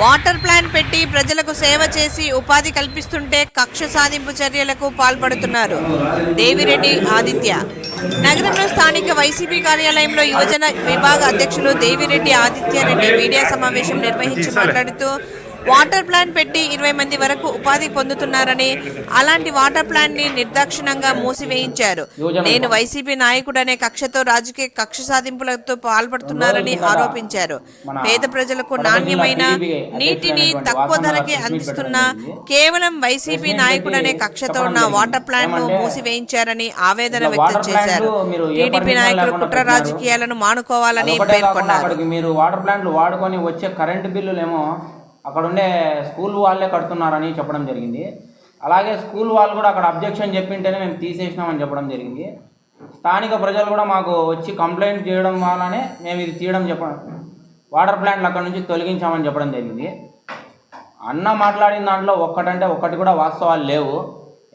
Water plant పెట్టి ప్రజలకు సేవ చేసి ఉపాధి కల్పిస్తుంటే కక్ష సాధింపు చర్యలకు పాల్పడుతున్నారు. దేవిరెడ్డి ఆదిత్య. నగరంలో స్థానిక వైసీపీ కార్యాలయంలో యువజన విభాగ అధ్యక్షులు దేవిరెడ్డి ఆదిత్యారెడ్డి మీడియా సమావేశం నిర్వహించి మాట్లాడుతూ వాటర్ ప్లాంట్ పెట్టి ఇరవై మంది వరకు ఉపాధి పొందుతున్నారని అలాంటి వాటర్ ప్లాంట్ని నిర్దాక్షిణంగా మూసివేయించారు నేను వైసీపీ నాయకుడనే కక్షతో రాజకీయ కక్ష సాధింపులతో పాల్పడుతున్నారని ఆరోపించారు. పేద ప్రజలకు నాణ్యమైన నీటిని తక్కువ ధరకే అందిస్తున్న కేవలం వైసీపీ నాయకుడనే కక్షతో ఉన్న వాటర్ ప్లాంట్ను మూసివేయించారని ఆవేదన వ్యక్తం చేశారు. టీడీపీ నాయకులు కుట్ర రాజకీయాలను మానుకోవాలని పేర్కొన్నారు. అక్కడికి మీరు వాటర్ ప్లాంట్లు వాడుకొని వచ్చే కరెంటు బిల్లులేమో అక్కడ ఉండే స్కూల్ వాళ్ళే కడుతున్నారని చెప్పడం జరిగింది. అలాగే స్కూల్ వాళ్ళు కూడా అక్కడ అబ్జెక్షన్ చెప్పింటేనే మేము తీసేసినామని చెప్పడం జరిగింది. స్థానిక ప్రజలు కూడా మాకు వచ్చి కంప్లైంట్ చేయడం వల్లనే మేము ఇది తీయడం చెప్పడం వాటర్ ప్లాంట్లు అక్కడ నుంచి తొలగించామని చెప్పడం జరిగింది. అన్న మాట్లాడిన దాంట్లో ఒక్కటంటే ఒక్కటి కూడా వాస్తవాలు లేవు.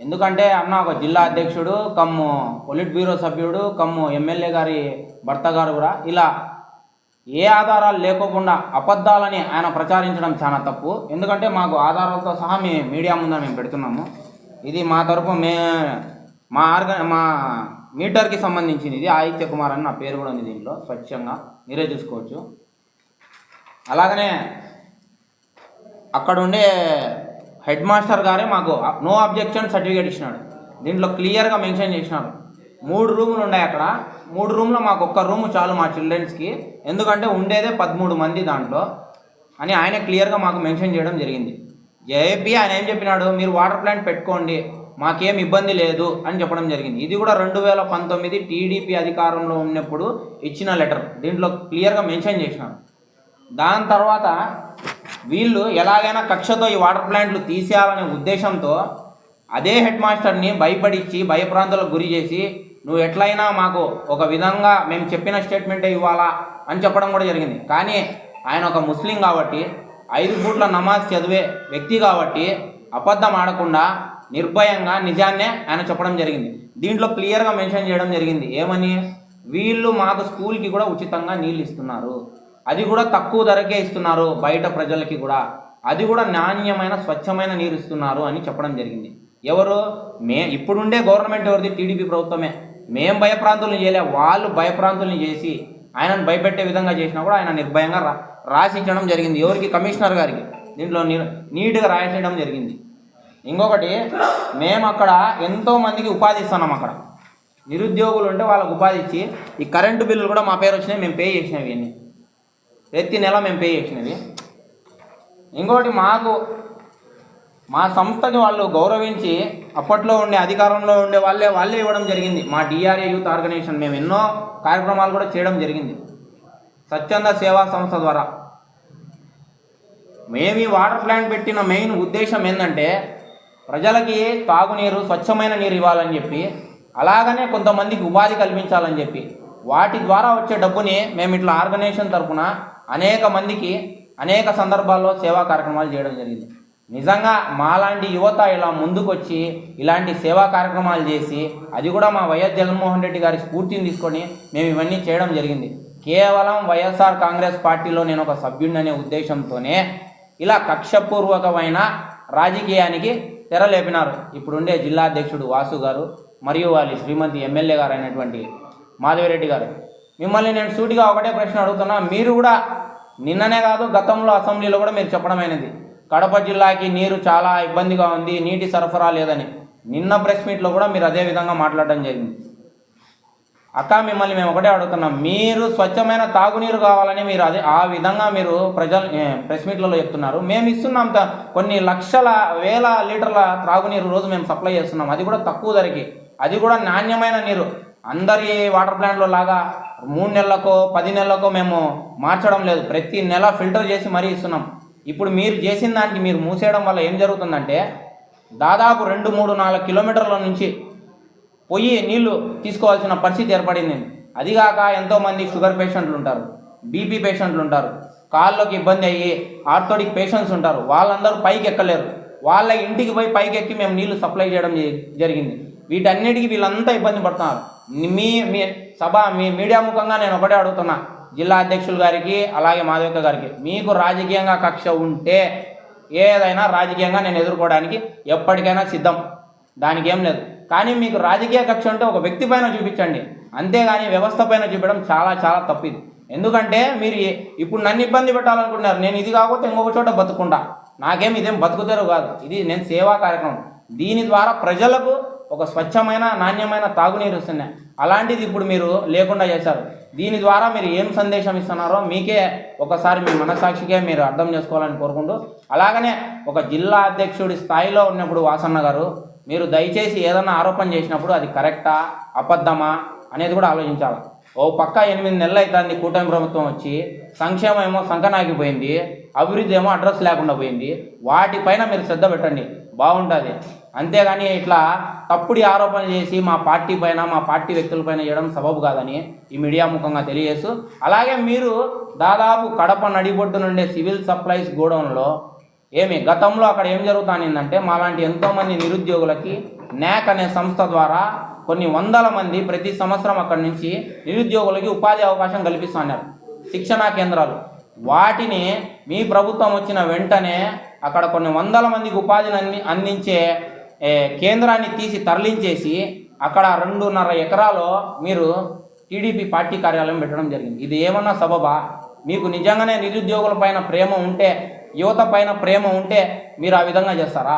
ఎందుకంటే అన్న ఒక జిల్లా అధ్యక్షుడు కమ్ము పొలిట్ బ్యూరో సభ్యుడు కమ్ము ఎమ్మెల్యే గారి భర్త గారు కూడా ఇలా ఏ ఆధారాలు లేకోకుండా అబద్ధాలని ఆయన ప్రచారించడం చాలా తప్పు. ఎందుకంటే మాకు ఆధారాలతో సహా మీ మీడియా ముందర మేము పెడుతున్నాము. ఇది మా తరపు మే మా ఆర్గ మా మీటర్కి సంబంధించింది ఇది ఆదిత్య కుమార్ అని నా పేరు కూడా ఉంది దీంట్లో స్వచ్ఛంగా. మీరే చూసుకోవచ్చు. అలాగనే అక్కడ ఉండే హెడ్ మాస్టర్ గారే మాకు నో అబ్జెక్షన్ సర్టిఫికేట్ ఇచ్చినాడు. దీంట్లో క్లియర్గా మెన్షన్ చేసినాడు మూడు రూములు ఉన్నాయి అక్కడ. మూడు రూమ్లో మాకు ఒక్క రూము చాలు మా చిల్డ్రన్స్కి. ఎందుకంటే ఉండేదే పదమూడు మంది దాంట్లో. అని ఆయన క్లియర్గా మాకు మెన్షన్ చేయడం జరిగింది. జేపీ ఆయన ఏం చెప్పినాడు? మీరు వాటర్ ప్లాంట్ పెట్టుకోండి మాకేం ఇబ్బంది లేదు అని చెప్పడం జరిగింది. ఇది కూడా రెండు వేల పంతొమ్మిది టీడీపీ అధికారంలో ఉన్నప్పుడు ఇచ్చిన లెటర్. దీంట్లో క్లియర్గా మెన్షన్ చేసినారు. దాని తర్వాత వీళ్ళు ఎలాగైనా కక్షతో ఈ వాటర్ ప్లాంట్లు తీసేయాలనే ఉద్దేశంతో అదే హెడ్ మాస్టర్ని భయపడిచ్చి భయప్రాంతాలకు గురి చేసి నువ్వు ఎట్లయినా మాకు ఒక విధంగా మేము చెప్పిన స్టేట్మెంటే ఇవ్వాలా అని చెప్పడం కూడా జరిగింది. కానీ ఆయన ఒక ముస్లిం కాబట్టి ఐదు పూట్ల నమాజ్ చదివే వ్యక్తి కాబట్టి అబద్ధం ఆడకుండా నిర్భయంగా నిజాన్నే ఆయన చెప్పడం జరిగింది. దీంట్లో క్లియర్గా మెన్షన్ చేయడం జరిగింది. ఏమని? వీళ్ళు మాకు స్కూల్కి కూడా ఉచితంగా నీళ్ళు ఇస్తున్నారు. అది కూడా తక్కువ ధరకే ఇస్తున్నారు బయట ప్రజలకి కూడా. అది కూడా నాణ్యమైన స్వచ్ఛమైన నీరు ఇస్తున్నారు అని చెప్పడం జరిగింది. ఎవరు? మే ఇప్పుడుండే గవర్నమెంట్ ఎవరిది? టీడీపీ ప్రభుత్వమే. మేం భయప్రాంతుల్ని చేయలే వాళ్ళు భయప్రాంతుల్ని చేసి ఆయనను భయపెట్టే విధంగా చేసినా కూడా ఆయన నిర్భయంగా రా రాసిచ్చడం జరిగింది. ఎవరికి? కమిషనర్ గారికి. దీంట్లో నీ- నీట్గా రాయించడం జరిగింది. ఇంకొకటి మేము అక్కడ ఎంతోమందికి ఉపాధి ఇస్తున్నాం అక్కడ. నిరుద్యోగులు ఉంటే వాళ్ళకు ఉపాధి ఇచ్చి ఈ కరెంటు బిల్లులు కూడా మా పేరు వచ్చినాయి మేము పే చేసినవి ప్రతి నెల మేము పే చేసినవి. ఇంకోటి మాకు మా సంస్థని వాళ్ళు గౌరవించి అప్పట్లో ఉండే అధికారంలో ఉండే వాళ్ళే వాళ్ళే ఇవ్వడం జరిగింది. మా డిఆర్ఏ యూత్ ఆర్గనైజేషన్ మేము ఎన్నో కార్యక్రమాలు కూడా చేయడం జరిగింది. స్వచ్ఛంద సేవా సంస్థ ద్వారా. మేము ఈ వాటర్ ప్లాంట్ పెట్టిన మెయిన్ ఉద్దేశం ఏంటంటే ప్రజలకి తాగునీరు స్వచ్ఛమైన నీరు ఇవ్వాలని చెప్పి అలాగనే కొంతమందికి ఉపాధి కల్పించాలని చెప్పి వాటి ద్వారా వచ్చే డబ్బుని మేము ఇట్లా ఆర్గనైజేషన్ తరఫున అనేక మందికి అనేక సందర్భాల్లో సేవా కార్యక్రమాలు చేయడం జరిగింది. నిజంగా మాలాంటి యువత ఇలా ముందుకొచ్చి ఇలాంటి సేవా కార్యక్రమాలు చేసి అది కూడా మా వైఎస్ జగన్మోహన్ రెడ్డి గారి స్ఫూర్తిని తీసుకొని మేము ఇవన్నీ చేయడం జరిగింది. కేవలం వైఎస్ఆర్ కాంగ్రెస్ పార్టీలో నేను ఒక సభ్యుడిననే అనే ఉద్దేశంతోనే ఇలా కక్షపూర్వకమైన రాజకీయానికి తెరలేపినారు. ఇప్పుడుండే జిల్లా అధ్యక్షుడు వాసు గారు మరియు వాళ్ళ శ్రీమతి ఎమ్మెల్యే గారు అయినటువంటి మాధవిరెడ్డి గారు. మిమ్మల్ని నేను సూటిగా ఒకటే ప్రశ్న అడుగుతున్నా మీరు కూడా నిన్ననే కాదు గతంలో అసెంబ్లీలో కూడా మీరు చెప్పడమైనది కడప జిల్లాకి నీరు చాలా ఇబ్బందిగా ఉంది నీటి సరఫరా లేదని. నిన్న ప్రెస్ మీట్లో కూడా మీరు అదే విధంగా మాట్లాడడం జరిగింది. అక్క మిమ్మల్ని మేము ఒకటే అడుగుతున్నాం. మీరు స్వచ్ఛమైన తాగునీరు కావాలని మీరు అదే ఆ విధంగా మీరు ప్రజలు ప్రెస్ మీట్లలో చెప్తున్నారు. మేము ఇస్తున్నాం త- కొన్ని లక్షల వేల లీటర్ల త్రాగునీరు రోజు మేము సప్లై చేస్తున్నాం. అది కూడా తక్కువ ధరకి. అది కూడా నాణ్యమైన నీరు. అందరి వాటర్ ప్లాంట్లో లాగా మూడు నెలలకో పది నెలలకో మేము మార్చడం లేదు. ప్రతి నెల ఫిల్టర్ చేసి మరీ ఇస్తున్నాం. ఇప్పుడు మీరు చేసిన దానికి మీరు మూసేయడం వల్ల ఏం జరుగుతుందంటే దాదాపు రెండు మూడు నాలుగు కిలోమీటర్ల నుంచి పొయ్యి నీళ్ళు తీసుకోవాల్సిన పరిస్థితి ఏర్పడింది. అదిగాక ఎంతోమంది షుగర్ పేషెంట్లు ఉంటారు బీపీ పేషెంట్లు ఉంటారు కాళ్ళకి ఇబ్బంది అయ్యి ఆర్థోడిక్ పేషెంట్స్ ఉంటారు వాళ్ళందరూ పైకి ఎక్కలేరు. వాళ్ళ ఇంటికి పోయి పైకి ఎక్కి మేము నీళ్ళు సప్లై చేయడం జరిగింది. వీటన్నిటికీ వీళ్ళంతా ఇబ్బంది పడుతున్నారు. మీ మీ సభ మీ మీడియా ముఖంగా నేను ఒకటే అడుగుతున్నా. జిల్లా అధ్యక్షులు గారికి అలాగే మాధవిక గారికి. మీకు రాజకీయంగా కక్ష ఉంటే ఏదైనా రాజకీయంగా నేను ఎదుర్కోవడానికి ఎప్పటికైనా సిద్ధం. దానికి ఏం లేదు. కానీ మీకు రాజకీయ కక్ష ఉంటే ఒక వ్యక్తి పైన చూపించండి. అంతేగాని వ్యవస్థ పైన చూపించడం చాలా చాలా తప్పిది. ఎందుకంటే మీరు ఇప్పుడు నన్ను ఇబ్బంది పెట్టాలనుకుంటున్నారు. నేను ఇది కాకపోతే ఇంకొక చోట బతుకుంటా. నాకేం ఇదేం బతుకుతారు కాదు. ఇది నేను సేవా కార్యక్రమం. దీని ద్వారా ప్రజలకు ఒక స్వచ్ఛమైన నాణ్యమైన తాగునీరు వస్తున్నాయి. అలాంటిది ఇప్పుడు మీరు లేకుండా చేశారు. దీని ద్వారా మీరు ఏం సందేశం ఇస్తున్నారో మీకే ఒకసారి మీ మనసాక్షికే మీరు అర్థం చేసుకోవాలని కోరుకుంటూ అలాగనే ఒక జిల్లా అధ్యక్షుడి స్థాయిలో ఉన్నప్పుడు వాసన్న గారు మీరు దయచేసి ఏదైనా ఆరోపణ చేసినప్పుడు అది కరెక్టా అబద్ధమా అనేది కూడా ఆలోచించాలి. ఓ పక్క ఎనిమిది నెలలు అవుతుంది కూటమి ప్రభుత్వం వచ్చి సంక్షేమం ఏమో సంకనాగిపోయింది అభివృద్ధి ఏమో అడ్రస్ లేకుండా పోయింది వాటిపైన మీరు శ్రద్ధ పెట్టండి బాగుంటుంది. అంతేగాని ఇట్లా తప్పుడు ఆరోపణలు చేసి మా పార్టీ పైన మా పార్టీ వ్యక్తులపైన చేయడం సబబు కాదని ఈ మీడియా ముఖంగా తెలియజేస్తూ అలాగే మీరు దాదాపు కడప నడిబొడ్డు నుండే సివిల్ సప్లైస్ గోడౌన్లో ఏమి గతంలో అక్కడ ఏం జరుగుతానిందంటే మాలాంటి ఎంతోమంది నిరుద్యోగులకి న్యాక్ అనే సంస్థ ద్వారా కొన్ని వందల మంది ప్రతి సంవత్సరం అక్కడి నుంచి నిరుద్యోగులకి ఉపాధి అవకాశం కల్పిస్తున్నారు. శిక్షణా కేంద్రాలు. వాటిని మీ ప్రభుత్వం వచ్చిన వెంటనే అక్కడ కొన్ని వందల మందికి ఉపాధిని అంది అందించే కేంద్రాన్ని తీసి తరలించేసి అక్కడ రెండున్నర ఎకరాలో మీరు టీడీపీ పార్టీ కార్యాలయం పెట్టడం జరిగింది. ఇది ఏమన్నా సబబా? మీకు నిజంగానే నిరుద్యోగుల పైన ప్రేమ ఉంటే యువత పైన ప్రేమ ఉంటే మీరు ఆ విధంగా చేస్తారా?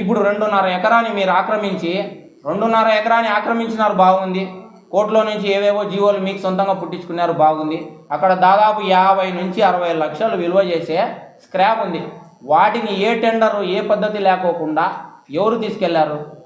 ఇప్పుడు రెండున్నర ఎకరాన్ని మీరు ఆక్రమించి రెండున్నర ఎకరాన్ని ఆక్రమించినారు బాగుంది. కోర్టులో నుంచి ఏవేవో జీవోలు మీకు సొంతంగా పుట్టించుకున్నారు బాగుంది. అక్కడ దాదాపు యాభై నుంచి అరవై లక్షలు విలువ చేసే స్క్రాప్ ఉంది. వాటిని ఏ టెండరు ఏ పద్ధతి లేకోకుండా ఎవరు తీసుకెళ్ళారు?